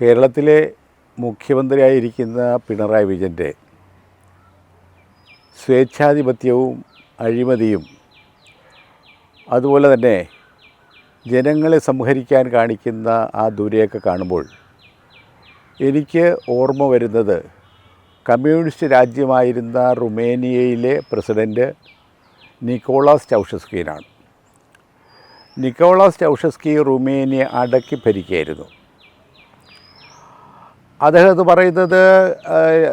കേരളത്തിലെ മുഖ്യമന്ത്രിയായിരിക്കുന്ന പിണറായി വിജയന്റെ സ്വേച്ഛാധിപത്യവും അഴിമതിയും അതുപോലെ തന്നെ ജനങ്ങളെ സംഹരിക്കാൻ കാണിക്കുന്ന ആ ദൂരെയൊക്കെ കാണുമ്പോൾ എനിക്ക് ഓർമ്മ വരുന്നത് കമ്മ്യൂണിസ്റ്റ് രാജ്യമായിരുന്ന റുമേനിയയിലെ പ്രസിഡന്റ് നിക്കോളാസ് ചൗഷസ്കീനാണ് നിക്കോളാസ് ചൗഷസ്കി റുമേനിയ അടക്കി ഭരിക്കുകയായിരുന്നു. അദ്ദേഹം എന്ന് പറയുന്നത്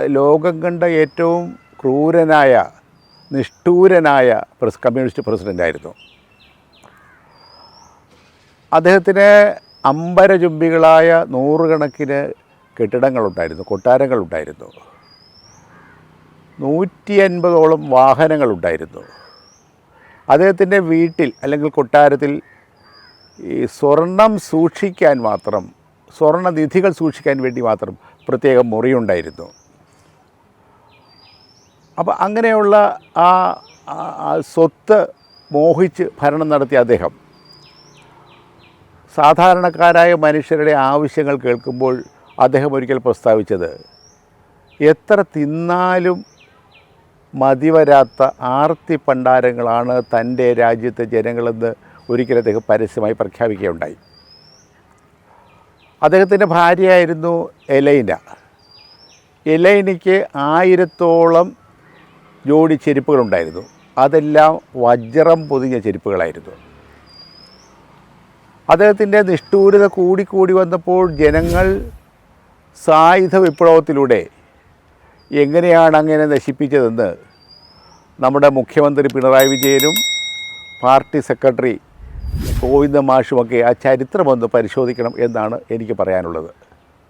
ലോകം കണ്ട ഏറ്റവും ക്രൂരനായ നിഷ്ഠൂരനായ പ്രസ് കമ്മ്യൂണിസ്റ്റ് പ്രസിഡന്റായിരുന്നു അദ്ദേഹത്തിന് അമ്പരചുംബികളായ നൂറുകണക്കിന് കെട്ടിടങ്ങളുണ്ടായിരുന്നു കൊട്ടാരങ്ങളുണ്ടായിരുന്നു. നൂറ്റി അൻപതോളം വാഹനങ്ങളുണ്ടായിരുന്നു. അദ്ദേഹത്തിന്റെ വീട്ടിൽ അല്ലെങ്കിൽ കൊട്ടാരത്തിൽ ഈ സ്വർണം സൂക്ഷിക്കാൻ മാത്രം സ്വർണനിധികൾ സൂക്ഷിക്കാൻ വേണ്ടി മാത്രം പ്രത്യേകം മുറിയുണ്ടായിരുന്നു. അപ്പോൾ അങ്ങനെയുള്ള ആ സ്വത്ത് മോഹിച്ച് ഭരണം നടത്തിയ അദ്ദേഹം സാധാരണക്കാരായ മനുഷ്യരുടെ ആവശ്യങ്ങൾ കേൾക്കുമ്പോൾ അദ്ദേഹം ഒരിക്കൽ പ്രസ്താവിച്ചത് എത്ര തിന്നാലും മതിവരാത്ത ആർത്തി പണ്ടാരങ്ങളാണ് തന്റെ രാജ്യത്തെ ജനങ്ങളെന്ന് ഒരിക്കൽ അദ്ദേഹം പരസ്യമായി പ്രഖ്യാപിക്കുകയുണ്ടായി. അദ്ദേഹത്തിന്റെ ഭാര്യയായിരുന്നു എലൈന. എലൈനയ്ക്ക് ആയിരത്തോളം ജോഡി ചെരുപ്പുകളുണ്ടായിരുന്നു. അതെല്ലാം വജ്രം പൊതിഞ്ഞ ചെരുപ്പുകളായിരുന്നു. അദ്ദേഹത്തിന്റെ നിഷ്ഠൂരത കൂടിക്കൂടി വന്നപ്പോൾ ജനങ്ങൾ സായുധ വിപ്ലവത്തിലൂടെ എങ്ങനെയാണ് അങ്ങനെ നശിപ്പിച്ചതെന്ന് നമ്മുടെ മുഖ്യമന്ത്രി പിണറായി വിജയനും പാർട്ടി സെക്രട്ടറി ഗോവിന്ദ മാഷുമൊക്കെ ആ ചരിത്രമൊന്ന് പരിശോധിക്കണം എന്നാണ് എനിക്ക് പറയാനുള്ളത്.